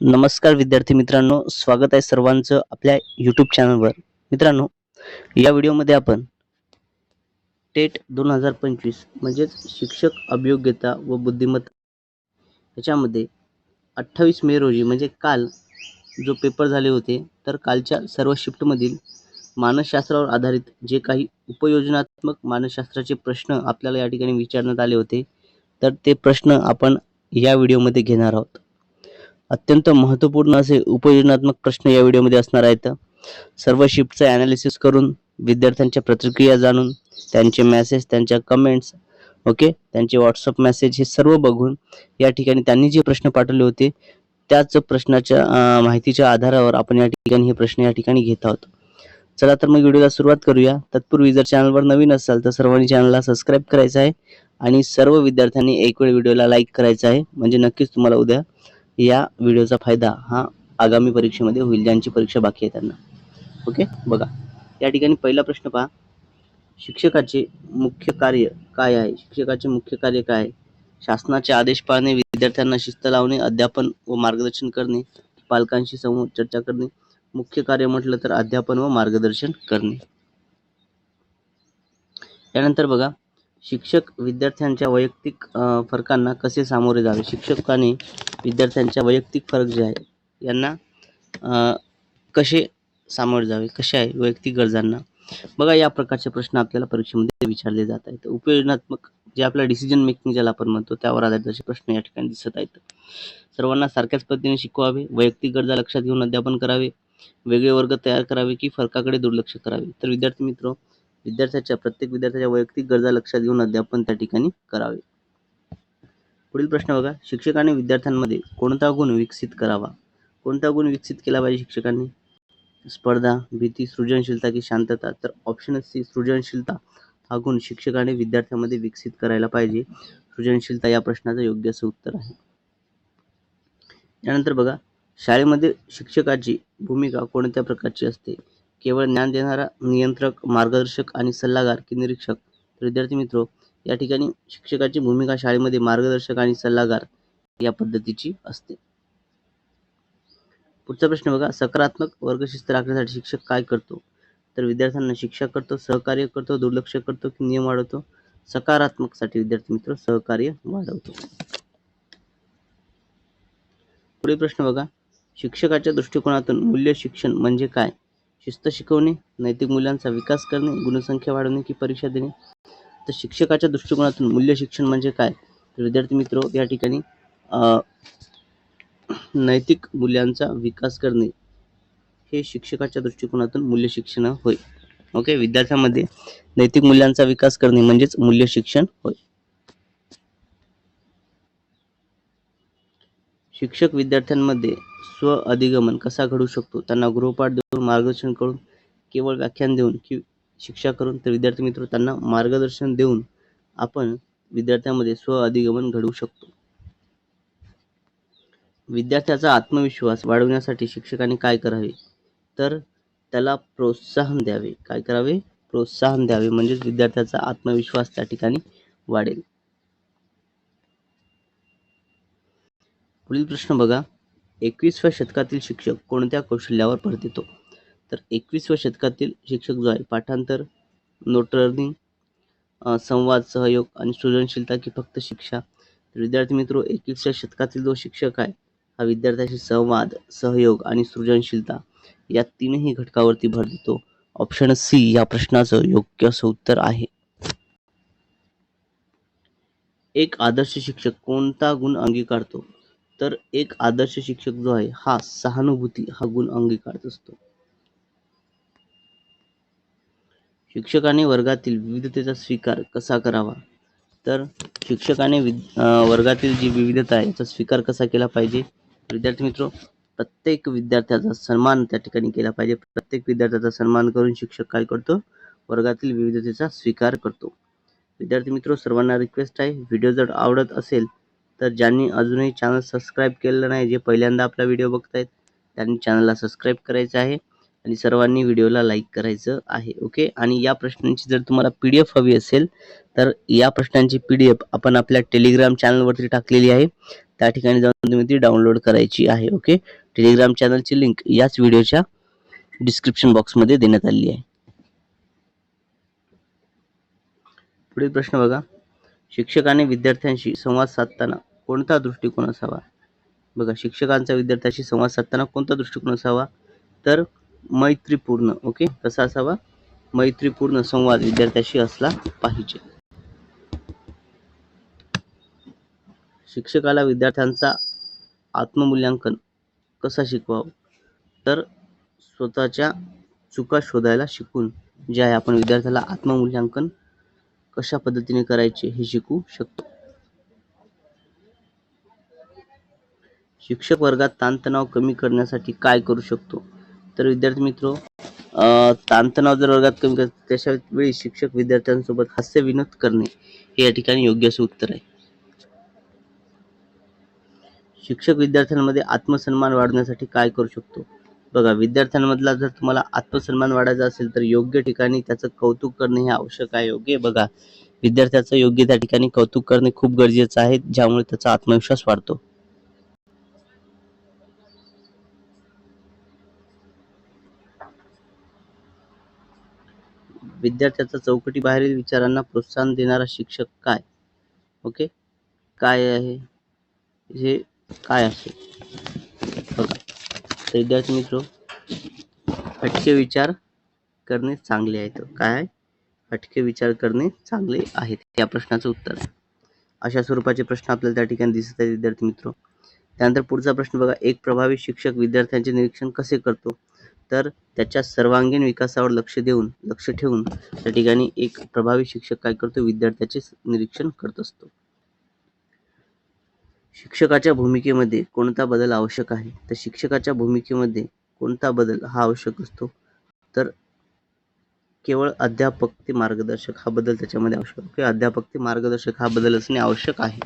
नमस्कार विद्यार्थी मित्रांनो स्वागत आहे सर्वांचं आपल्या यूट्यूब चॅनलवर मित्रांनो या व्हिडिओमध्ये आपण टेट दोन हजार पंचवीस म्हणजेच शिक्षक अभियोग्यता व बुद्धिमत्ता याच्यामध्ये अठ्ठावीस मे रोजी म्हणजे काल जो पेपर झाले होते तर कालच्या सर्व शिफ्टमधील मानसशास्त्रावर आधारित जे काही उपयोजनात्मक मानसशास्त्राचे प्रश्न आपल्याला या ठिकाणी विचारण्यात आले होते तर ते प्रश्न आपण या व्हिडिओमध्ये घेणार आहोत. अत्यंत महत्त्वपूर्ण असे उपयोजनात्मक प्रश्न या व्हिडिओमध्ये असणार आहेत. सर्व शिफ्टचं ॲनालिसिस करून विद्यार्थ्यांच्या प्रतिक्रिया जाणून त्यांचे मॅसेज त्यांच्या कमेंट्स ओके त्यांचे व्हॉट्सअप मेसेज हे सर्व बघून या ठिकाणी त्यांनी जे प्रश्न पाठवले होते त्याच प्रश्नाच्या माहितीच्या आधारावर आपण या ठिकाणी हे प्रश्न या ठिकाणी घेत आहोत. चला तर मग व्हिडिओला सुरुवात करूया. तत्पूर्वी जर चॅनलवर नवीन असाल तर सर्वांनी चॅनलला सबस्क्राईब करायचं आहे आणि सर्व विद्यार्थ्यांनी एक वेळ व्हिडिओला लाईक करायचा आहे. म्हणजे नक्कीच तुम्हाला उद्या या व्हिडिओचा फायदा हा आगामी परीक्षेमध्ये होईल ज्यांची परीक्षा बाकी आहे त्यांना. ओके? बघा. या ठिकाणी पहिला प्रश्न पहा. शिक्षकाचे मुख्य कार्य काय आहे? शिक्षकाचे मुख्य कार्य काय आहे? शासनाचे आदेश पाळणे विद्यार्थ्यांना शिस्त लावणे अध्यापन व मार्गदर्शन करणे पालकांशी समोर चर्चा करणे मुख्य कार्य म्हटलं तर अध्यापन व मार्गदर्शन करणे. त्यानंतर बघा. शिक्षक विद्यार्थ्यांच्या वैयक्तिक फरकांना कसे सामोरे जावे? शिक्षकाने विद्यार्थ्यांच्या वैयक्तिक फरक जे आहे यांना कसे सामोरे जावे? कसे आहे वैयक्तिक गरजांना? बघा या प्रकारचे प्रश्न आपल्याला परीक्षेमध्ये विचारले जात आहेत. उपयोजनात्मक जे आपल्या डिसिजन मेकिंग ज्याला आपण म्हणतो त्यावर आधारित असे प्रश्न या ठिकाणी दिसत आहेत. सर्वांना सारख्याच पद्धतीने शिकवावे वैयक्तिक गरजा लक्षात घेऊन अध्यापन करावे वेगळे वर्ग तयार करावे की फरकाकडे दुर्लक्ष करावे? तर विद्यार्थी मित्र विद्यार्थ्याच्या प्रत्येक विद्यार्थ्याच्या वैयक्तिक गरजा लक्षात घेऊन अध्यापन त्या ठिकाणी करावे. पुढील प्रश्न बघा. शिक्षकाने विद्यार्थ्यांमध्ये कोणता गुण विकसित करावा? कोणता गुण विकसित केला पाहिजे शिक्षकांनी? स्पर्धा भीती सृजनशीलता की शांतता? तर ऑप्शन सी सृजनशीलता. हा गुण शिक्षकाने विद्यार्थ्यांमध्ये विकसित करायला पाहिजे. सृजनशीलता या प्रश्नाचं योग्य असं उत्तर आहे. त्यानंतर बघा. शाळेमध्ये शिक्षकाची भूमिका कोणत्या प्रकारची असते? केवळ ज्ञान देणारा नियंत्रक मार्गदर्शक आणि सल्लागार की निरीक्षक? तर विद्यार्थी मित्र या ठिकाणी शिक्षकाची भूमिका शाळेमध्ये मार्गदर्शक आणि सल्लागार या पद्धतीची असते. पुढचा प्रश्न बघा सकारात्मक वर्गशिस्त राखण्यासाठी शिक्षक काय करतो? तर विद्यार्थ्यांना शिक्षा करतो सहकार्य करतो दुर्लक्ष करतो की नियम वाढवतो? सकारात्मकसाठी विद्यार्थी मित्र सहकार्य वाढवतो. पुढील प्रश्न बघा शिक्षकाच्या दृष्टिकोनातून मूल्य शिक्षण म्हणजे काय? शिस्त शिकवणे नैतिक मूल्यांचा विकास करणे गुणसंख्या वाढवणे की परीक्षा देणे? तर शिक्षकाच्या दृष्टिकोनातून मूल्य शिक्षण म्हणजे काय? तर विद्यार्थी मित्र या ठिकाणी नैतिक मूल्यांचा विकास करणे हे शिक्षकाच्या दृष्टिकोनातून मूल्य शिक्षण होय. ओके? विद्यार्थ्यांमध्ये नैतिक मूल्यांचा विकास करणे म्हणजेच मूल्य शिक्षण होय. शिक्षक विद्यार्थ्यांमध्ये स्व अधिगमन कसा घडू शकतो? त्यांना गृहपाठ देऊन मार्गदर्शन करून केवळ व्याख्यान देऊन की शिक्षा करून तर विद्यार्थी मित्र त्यांना मार्गदर्शन देऊन आपण विद्यार्थ्यांमध्ये स्व अधिगमन घडवू शकतो. विद्यार्थ्याचा आत्मविश्वास वाढवण्यासाठी शिक्षकांनी काय करावे? तर त्याला प्रोत्साहन द्यावे. काय करावे? प्रोत्साहन द्यावे. म्हणजेच विद्यार्थ्याचा आत्मविश्वास त्या ठिकाणी वाढेल. पुढील प्रश्न बघा. एकवीसव्या शतकातील शिक्षक कोणत्या कौशल्यावर भर देतो? तर एकवीसव्या शतकातील शिक्षक जो आहे पाठांतर नोट लर्निंग संवाद सहयोग आणि सृजनशीलता की फक्त शिक्षा. तर विद्यार्थी मित्र एकवीसव्या शतकातील जो शिक्षक आहे हा विद्यार्थ्याशी संवाद सहयोग आणि सृजनशीलता या तीनही घटकावरती भर देतो. ऑप्शन सी या प्रश्नाचं योग्य असं उत्तर आहे. एक आदर्श शिक्षक कोणता गुण अंगीकारतो? तर एक आदर्श शिक्षक जो आहे हा सहानुभूती हा गुण अंगीकारत असतो. शिक्षकाने वर्गातील विविधतेचा स्वीकार कसा करावा? तर शिक्षकाने विद वर्गातील जी विविधता आहे याचा स्वीकार कसा केला पाहिजे? विद्यार्थी मित्र प्रत्येक विद्यार्थ्याचा सन्मान त्या ठिकाणी केला पाहिजे. प्रत्येक विद्यार्थ्याचा सन्मान करून शिक्षक काय करतो? वर्गातील विविधतेचा स्वीकार करतो. विद्यार्थी मित्र सर्वांना रिक्वेस्ट आहे. व्हिडिओ जर आवडत असेल तर ज्यांनी अजूनही चॅनल सबस्क्राईब केलेलं नाही जे पहिल्यांदा आपला व्हिडिओ बघत आहेत त्यांनी चॅनलला सबस्क्राईब करायचं आहे आणि सर्वांनी व्हिडिओला लाईक करायचं आहे ओके आणि या प्रश्नांची जर तुम्हाला पी डी एफ हवी असेल तर या प्रश्नांची पी डी एफ आपण आपल्या टेलिग्राम चॅनलवरती टाकलेली आहे. त्या ठिकाणी जाऊन तुम्ही ती डाउनलोड करायची आहे ओके टेलिग्राम चॅनलची लिंक याच व्हिडिओच्या डिस्क्रिप्शन बॉक्समध्ये देण्यात आली आहे. पुढील प्रश्न बघा. शिक्षकाने विद्यार्थ्यांशी संवाद साधताना कोणता दृष्टिकोन असावा? बघा शिक्षकांचा विद्यार्थ्यांशी संवाद साधताना कोणता दृष्टिकोन असावा? तर मैत्रीपूर्ण ओके? कसा असावा? मैत्रीपूर्ण संवाद विद्यार्थ्याशी असला पाहिजे. शिक्षकाला विद्यार्थ्यांचा आत्ममूल्यांकन कसा शिकवावं? तर स्वतःच्या चुका शोधायला शिकून जे आहे आपण विद्यार्थ्याला आत्ममूल्यांकन कशा पद्धतीने करायचे हे शिकू शकतो. शिक्षक वर्गात ताणतणाव कमी करण्यासाठी काय करू शकतो? तर विद्यार्थी मित्र ताणतणाव जर वर्गात कमी कर त्याच्या वेळी शिक्षक विद्यार्थ्यांसोबत हास्य विनोद करणे हे या ठिकाणी योग्य असे उत्तर आहे. शिक्षक विद्यार्थ्यांमध्ये आत्मसन्मान वाढवण्यासाठी काय करू शकतो? बघा विद्यार्थ्यांमधला जर तुम्हाला आत्मसन्मान वाढायचा असेल तर योग्य ठिकाणी त्याचं कौतुक करणे हे आवश्यक आहे योग्य बघा विद्यार्थ्याचं योग्य त्या ठिकाणी कौतुक करणे खूप गरजेचं आहे ज्यामुळे त्याचा आत्मविश्वास वाढतो. विद्यार्थ्याचा चौकटी बाहेरील विचारांना प्रोत्साहन देणारा शिक्षक काय? ओके? काय आहे? हे काय असेल बघा. तर विद्यार्थी मित्र फटके विचार करणे चांगले आहेत. काय? हटके विचार करणे चांगले आहेत. या प्रश्नाचं उत्तर आहे. अशा स्वरूपाचे प्रश्न आपल्याला त्या ठिकाणी दिसत आहेत विद्यार्थी मित्र. त्यानंतर पुढचा प्रश्न बघा. एक प्रभावी शिक्षक विद्यार्थ्यांचे निरीक्षण कसे करतो? तर त्याच्या सर्वांगीण विकासावर लक्ष देऊन लक्ष ठेवून त्या ठिकाणी एक प्रभावी शिक्षक काय करतो? विद्यार्थ्याचे निरीक्षण करत असतो. शिक्षकाच्या भूमिकेमध्ये कोणता बदल आवश्यक आहे? तर शिक्षकाच्या भूमिकेमध्ये कोणता बदल हा आवश्यक असतो? तर केवळ अध्यापक ते मार्गदर्शक हा बदल त्याच्यामध्ये आवश्यक किंवा अध्यापक ते मार्गदर्शक हा बदल असणे आवश्यक आहे.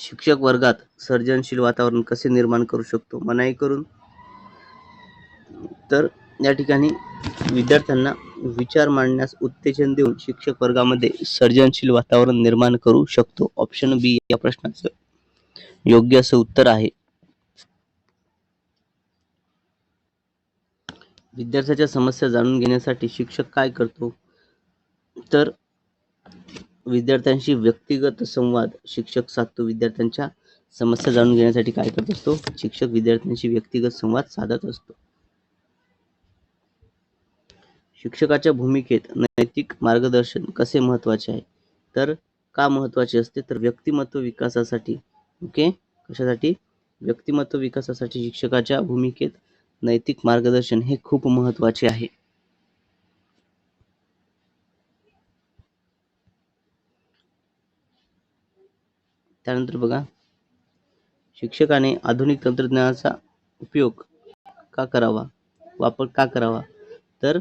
शिक्षक वर्गात सर्जनशील वातावरण कसे निर्माण करू शकतो? मनाई करून. तर या ठिकाणी विद्यार्थ्यांना विचार मांडण्यास उत्तेजन देऊन शिक्षक वर्गामध्ये सर्जनशील वातावरण निर्माण करू शकतो. ऑप्शन बी या प्रश्नाचं योग्य असं उत्तर आहे. विद्यार्थ्याच्या समस्या जाणून घेण्यासाठी शिक्षक काय करतो? तर विद्यार्थ्यांशी व्यक्तिगत संवाद शिक्षक साधतो. विद्यार्थ्यांच्या समस्या जाणून घेण्यासाठी काय करत असतो? शिक्षक विद्यार्थ्यांशी व्यक्तिगत संवाद साधत असतो. शिक्षकाच्या भूमिकेत नैतिक मार्गदर्शन कसे महत्त्वाचे आहे? तर का महत्त्वाचे असते? तर व्यक्तिमत्व विकासासाठी. ओके? कशासाठी? व्यक्तिमत्व विकासासाठी शिक्षकाच्या भूमिकेत नैतिक मार्गदर्शन हे खूप महत्त्वाचे आहे. त्यानंतर बघा. शिक्षकाने आधुनिक तंत्रज्ञानाचा उपयोग का करावा? वापर का करावा? तर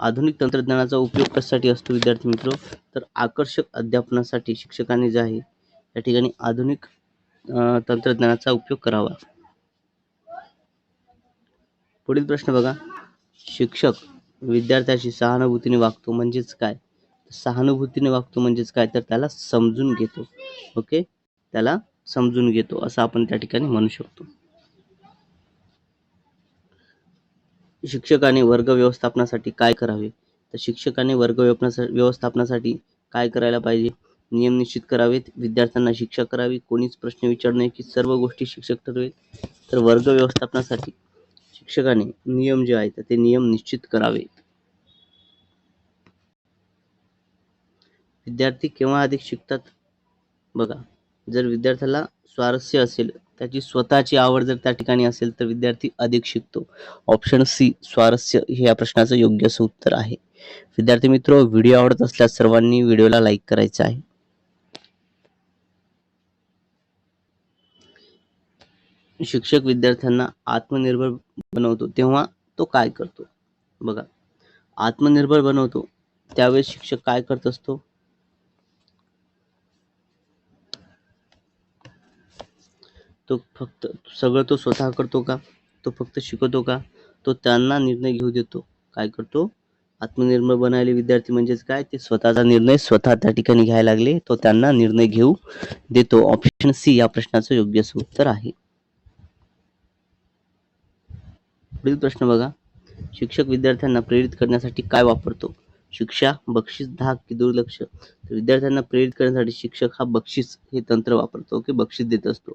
आधुनिक तंत्रज्ञानाचा उपयोग कशासाठी असतो विद्यार्थी मित्र? तर आकर्षक अध्यापनासाठी शिक्षकांनी जे आहे या ठिकाणी आधुनिक तंत्रज्ञानाचा उपयोग करावा. पुढील प्रश्न बघा. शिक्षक विद्यार्थ्याशी सहानुभूतीने वागतो म्हणजेच काय? सहानुभूतीने वागतो म्हणजेच काय? तर त्याला समजून घेतो. ओके? त्याला समजून घेतो असं आपण त्या ठिकाणी म्हणू शकतो. शिक्षकाने वर्ग व्यवस्थापनासाठी काय करावे? तर शिक्षकाने वर्ग व्यवस्थापनासाठी काय करायला पाहिजे? नियम निश्चित करावेत. विद्यार्थ्यांना शिक्षा करावी. कोणीच प्रश्न विचारणे की सर्व गोष्टी शिक्षक ठरवेत. तर वर्ग व्यवस्थापनासाठी शिक्षकाने नियम जे आहेत ते नियम निश्चित करावेत. विद्यार्थी केव्हा अधिक शिकतात? बघा जर विद्यार्थ्याला स्वारस्य असेल त्याची स्वतःची आवड जर त्या ठिकाणी असेल तर विद्यार्थी अधिक शिकतो. ऑप्शन सी स्वारस्य हे या प्रश्नाचं योग्य असं उत्तर आहे. विद्यार्थी मित्र व्हिडिओ आवडत असल्यास सर्वांनी व्हिडिओला लाईक करायचं आहे. शिक्षक विद्यार्थ्यांना आत्मनिर्भर बनवतो तेव्हा तो काय करतो? बघा आत्मनिर्भर बनवतो त्यावेळेस शिक्षक काय करत असतो? तो फक्त सगळं तो स्वतः करतो का? तो फक्त शिकवतो का? तो त्यांना निर्णय घेऊ देतो. काय करतो? आत्मनिर्भर बनायले विद्यार्थी म्हणजेच काय? ते स्वतःचा निर्णय स्वतः त्या ठिकाणी घ्यायला लागले तो त्यांना निर्णय घेऊ देतो. ऑप्शन सी या प्रश्नाचं योग्य उत्तर आहे. पुढील प्रश्न बघा. शिक्षक विद्यार्थ्यांना प्रेरित करण्यासाठी काय वापरतो? शिक्षा बक्षीस धाक की दुर्लक्ष? तर विद्यार्थ्यांना प्रेरित करण्यासाठी शिक्षक हा बक्षीस हे तंत्र वापरतो की बक्षीस देत असतो.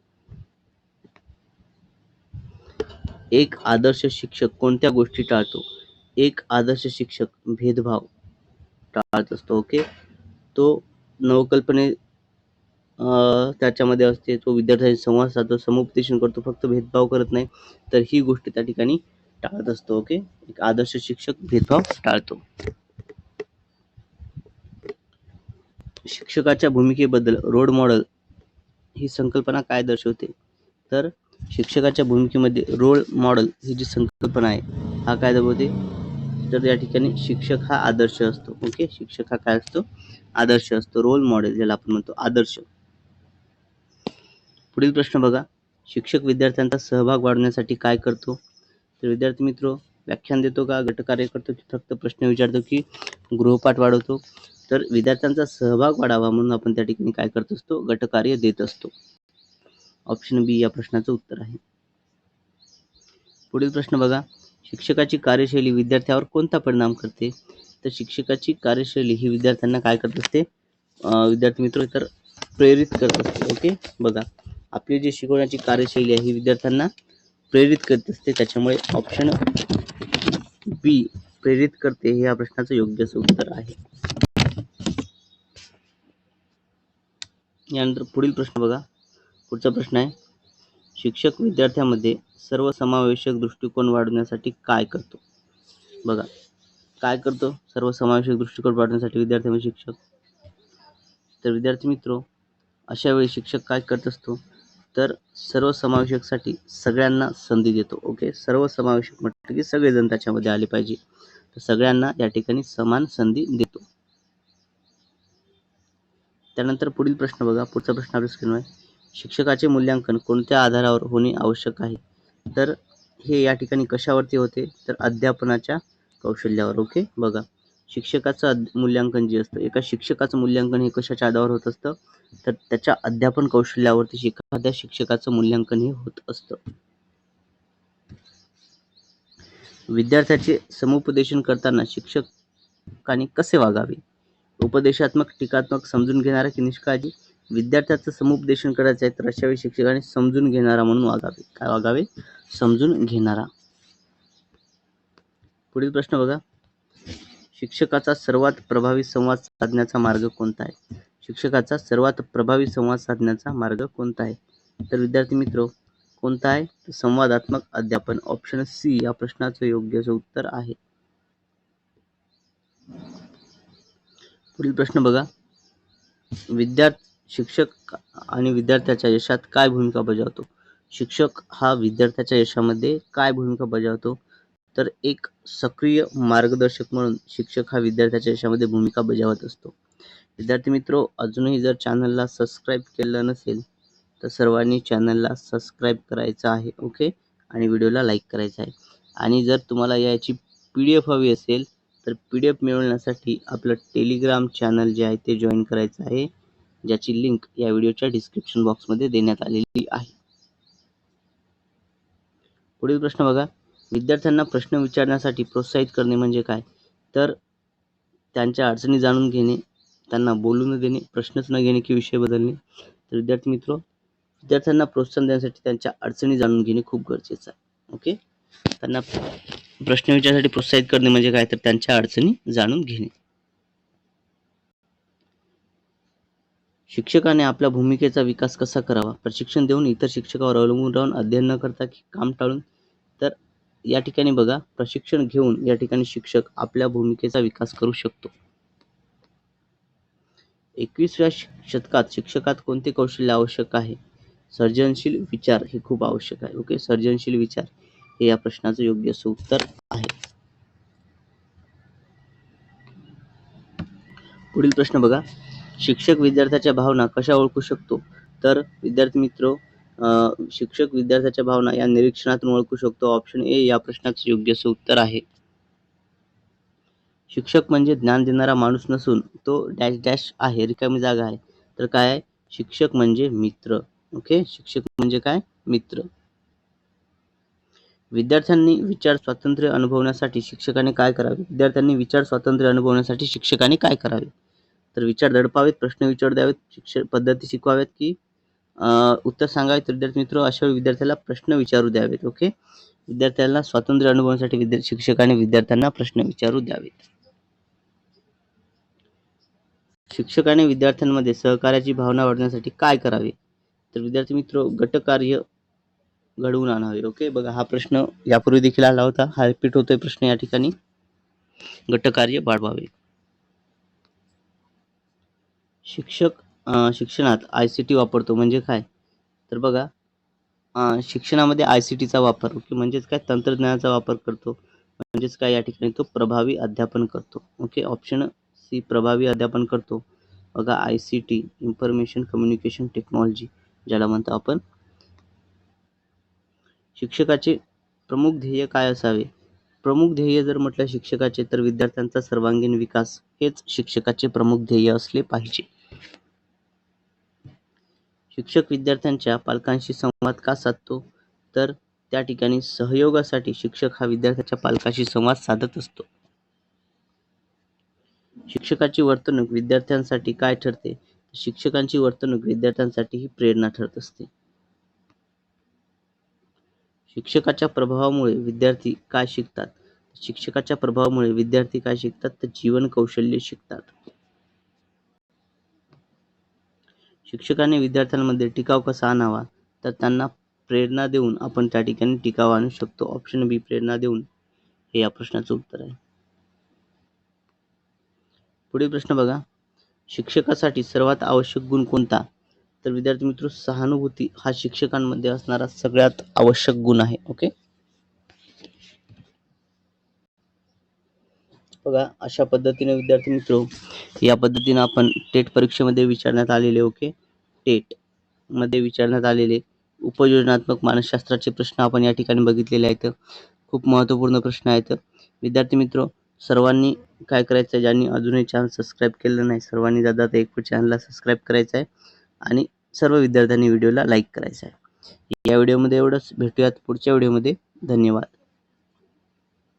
एक आदर्श शिक्षक कोणत्या गोष्टी टाळतो? एक आदर्श शिक्षक भेदभाव टाळत असतो ओके? तो नवकल्पने त्याच्यामध्ये असते तो विद्यार्थ्यांशी संवाद साधतो समुपदेशन करतो फक्त भेदभाव करत नाही तर ही गोष्ट त्या ठिकाणी टाळत असतो ओके? एक आदर्श शिक्षक भेदभाव टाळतो. शिक्षकाच्या भूमिकेबद्दल रोड मॉडेल ही संकल्पना काय दर्शवते? तर शिक्षकाच्या भूमिकेमध्ये रोल मॉडेल ही जी संकल्पना आहे हा काय दाखवते तर या ठिकाणी शिक्षक हा आदर्श असतो. ओके शिक्षक हा काय असतो? आदर्श असतो. रोल मॉडेल ज्याला आपण म्हणतो आदर्श. पुढील प्रश्न बघा. शिक्षक विद्यार्थ्यांचा सहभाग वाढवण्यासाठी काय करतो? तर विद्यार्थी मित्र व्याख्यान देतो का? गटकार्य करतो? की फक्त प्रश्न विचारतो की गृहपाठ वाढवतो? तर विद्यार्थ्यांचा सहभाग वाढावा म्हणून आपण त्या ठिकाणी काय करत असतो? गटकार्य देत असतो. ऑप्शन बी या प्रश्नाचं उत्तर आहे. पुढील प्रश्न बघा. शिक्षकाची कार्यशैली विद्यार्थ्यावर कोणता परिणाम करते? तर शिक्षकाची कार्यशैली ही विद्यार्थ्यांना काय करत असते? विद्यार्थी मित्र तर प्रेरित करत असते. ओके? बघा. आपली जी शिकवण्याची कार्यशैली आहे ही विद्यार्थ्यांना प्रेरित करत असते. त्याच्यामुळे ऑप्शन बी प्रेरित करते हे या प्रश्नाचं योग्य असं उत्तर आहे. यानंतर पुढील प्रश्न बघा. पुढचा प्रश्न आहे. शिक्षक विद्यार्थ्यांमध्ये सर्वसमावेशक दृष्टिकोन वाढवण्यासाठी काय करतो? बघा काय करतो? सर्वसमावेशक दृष्टिकोन वाढवण्यासाठी विद्यार्थ्यांमध्ये म्हणजे शिक्षक. तर विद्यार्थी मित्रो अशा वेळी शिक्षक काय करत असतो? तर सर्वसमावेशकसाठी सगळ्यांना संधी देतो ओके? सर्वसमावेशक म्हटलं की सगळेजण त्याच्यामध्ये आले पाहिजे. तर सगळ्यांना या ठिकाणी समान संधी देतो. त्यानंतर पुढील प्रश्न बघा पुढचा प्रश्न आपल्या स्क्रीनवर आहे. शिक्षकाचे मूल्यांकन कोणत्या आधारावर होणे आवश्यक आहे? तर हे या ठिकाणी कशावरती होते? तर अध्यापनाच्या कौशल्यावर ओके? बघा. शिक्षकाचं अध- मूल्यांकन जे असतं एका शिक्षकाचं मूल्यांकन हे कशाच्या आधारावर होत असतं? तर त्याच्या अध्यापन कौशल्यावरती एखाद्या शिक्षकाचं मूल्यांकन हे होत असतं. विद्यार्थ्याचे समुपदेशन करताना शिक्षकाने कसे वागावे? उपदेशात्मक टीकात्मक समजून घेणारा की निष्काळजी? विद्यार्थ्याचं समुपदेशन करायचं आहे तर अशा वेळी शिक्षकाने समजून घेणारा म्हणून वागावे. काय वागावे? समजून घेणारा. पुढील प्रश्न बघा. शिक्षकाचा सर्वात प्रभावी संवाद साधण्याचा मार्ग कोणता आहे? शिक्षकाचा सर्वात प्रभावी संवाद साधण्याचा मार्ग कोणता आहे? तर विद्यार्थी मित्र कोणता आहे? संवादात्मक अध्यापन. ऑप्शन सी या प्रश्नाचं योग्य असं उत्तर आहे. पुढील प्रश्न बघा. विद्यार्थी शिक्षक आणि विद्यार्थ्याच्या यशात काय भूमिका बजावतो? शिक्षक हा विद्यार्थ्याच्या यशामध्ये काय भूमिका बजावतो? तर एक सक्रिय मार्गदर्शक म्हणून शिक्षक हा विद्यार्थ्याच्या यशामध्ये भूमिका बजावत असतो. विद्यार्थी मित्रो अजूनही जर चॅनलला सबस्क्राईब केलं नसेल तर सर्वांनी चॅनलला सबस्क्राईब करायचं आहे ओके आणि व्हिडिओला लाईक करायचं आहे. आणि जर तुम्हाला याची पी डी एफ हवी असेल तर पी डी एफ मिळवण्यासाठी आपलं टेलिग्राम चॅनल जे आहे ते जॉईन करायचं आहे. ज्याची लिंक या व्हिडिओच्या डिस्क्रिप्शन बॉक्समध्ये देण्यात आलेली आहे. पुढील प्रश्न बघा. विद्यार्थ्यांना प्रश्न विचारण्यासाठी प्रोत्साहित करणे म्हणजे काय? तर त्यांच्या अडचणी जाणून घेणे त्यांना बोलू न देणे प्रश्नच न घेणे की विषय बदलणे. तर विद्यार्थी मित्र विद्यार्थ्यांना प्रोत्साहन देण्यासाठी त्यांच्या अडचणी जाणून घेणे खूप गरजेचं आहे. ओके त्यांना प्रश्न विचारण्यासाठी प्रोत्साहित करणे म्हणजे काय? तर त्यांच्या अडचणी जाणून घेणे. शिक्षकाने आपल्या भूमिकेचा विकास कसा करावा? प्रशिक्षण देऊन इतर शिक्षकावर अवलंबून राहून अध्ययन न करता की काम टाळून? तर या ठिकाणी बघा प्रशिक्षण घेऊन या ठिकाणी शिक्षक आपल्या भूमिकेचा विकास करू शकतो. एकवीसव्या शतकात शिक्षकात कोणते कौशल्य आवश्यक आहे? सर्जनशील विचार हे खूप आवश्यक आहे. ओके सर्जनशील विचार हे या प्रश्नाचं योग्य असं उत्तर आहे. पुढील प्रश्न बघा. शिक्षक विद्यार्थ्याच्या भावना कशा ओळखू शकतो? तर विद्यार्थी मित्र शिक्षक विद्यार्थ्याच्या भावना या निरीक्षणातून ओळखू शकतो. ऑप्शन ए या प्रश्नाचं योग्य उत्तर आहे. शिक्षक म्हणजे ज्ञान देणारा माणूस नसून तो डॅश डॅश आहे रिकामी जागा आहे. तर काय शिक्षक म्हणजे मित्र. ओके? शिक्षक म्हणजे काय? मित्र. विद्यार्थ्यांनी विचार स्वातंत्र्य अनुभवण्यासाठी शिक्षकाने काय करावे? विद्यार्थ्यांनी विचार स्वातंत्र्य अनुभवण्यासाठी शिक्षकाने काय करावे? तर विचार दडपावेत प्रश्न विचार द्यावेत शिक्षण पद्धती शिकवाव्यात की उत्तर सांगावे. विद्यार्थी मित्र अशा वेळी विद्यार्थ्याला प्रश्न विचारू द्यावेत ओके? विद्यार्थ्यांना स्वातंत्र्य अनुभवण्यासाठी विद्या शिक्षकाने विद्यार्थ्यांना प्रश्न विचारू द्यावेत. शिक्षकाने विद्यार्थ्यांमध्ये सहकार्याची भावना वाढवण्यासाठी काय करावे? तर विद्यार्थी मित्र गटकार्य घडवून आणावे ओके? बघा हा प्रश्न यापूर्वी देखील आला होता. हा रिपीट होतोय प्रश्न या ठिकाणी. गटकार्य वाढवावे. शिक्षक शिक्षणात आय सी टी वापरतो म्हणजे काय? तर बघा शिक्षणामध्ये आय सी टीचा वापर ओके म्हणजेच काय? तंत्रज्ञानाचा वापर करतो. म्हणजेच काय? या ठिकाणी तो प्रभावी अध्यापन करतो. ओके ऑप्शन सी प्रभावी अध्यापन करतो. बघा I C T information communication technology ज्याला म्हणतो आपण. शिक्षकाचे प्रमुख ध्येय काय असावे? प्रमुख ध्येय जर म्हटलं शिक्षकाचे तर विद्यार्थ्यांचा सर्वांगीण विकास हेच शिक्षकाचे प्रमुख ध्येय असले पाहिजे. शिक्षक विद्यार्थ्यांच्या पालकांशी संवाद का साधतो? तर त्या ठिकाणी सहयोगासाठी शिक्षक हा विद्यार्थ्याच्या पालकाशी संवाद साधत असतो. शिक्षकाची वर्तणूक विद्यार्थ्यांसाठी काय ठरते? शिक्षकांची वर्तणूक विद्यार्थ्यांसाठी ही प्रेरणा ठरत असते. शिक्षकाच्या प्रभावामुळे विद्यार्थी काय शिकतात? शिक्षकाच्या प्रभावामुळे विद्यार्थी काय शिकतात? तर जीवन कौशल्य शिकतात. शिक्षकांनी विद्यार्थ्यांमध्ये टिकाव कसा आणावा तर त्यांना प्रेरणा देऊन आपण त्या ठिकाणी टिकाव आणू शकतो. ऑप्शन बी प्रेरणा देऊन. हे या प्रश्नाचं उत्तर आहे. पुढील प्रश्न बघा. शिक्षकासाठी सर्वात आवश्यक गुण कोणता? तर विद्यार्थी मित्र सहानुभूती हा शिक्षकांमध्ये असणारा सगळ्यात आवश्यक गुण आहे. ओके बघा अशा पद्धतीने विद्यार्थी मित्र या पद्धतीने आपण टेट परीक्षेमध्ये विचारण्यात आलेले ओके टेटमध्ये विचारण्यात आलेले उपयोजनात्मक मानसशास्त्राचे प्रश्न आपण या ठिकाणी बघितलेले आहेत. खूप महत्त्वपूर्ण प्रश्न आहेत. विद्यार्थी मित्र सर्वांनी काय करायचं आहे ज्यांनी अजूनही चॅनल सबस्क्राईब केलं नाही सर्वांनी दादा एक चॅनलला सबस्क्राईब करायचं आहे आणि सर्व विद्यार्थ्यांनी व्हिडिओला लाईक करायचं आहे या व्हिडिओमध्ये एवढंच. भेटूयात पुढच्या व्हिडिओमध्ये धन्यवाद.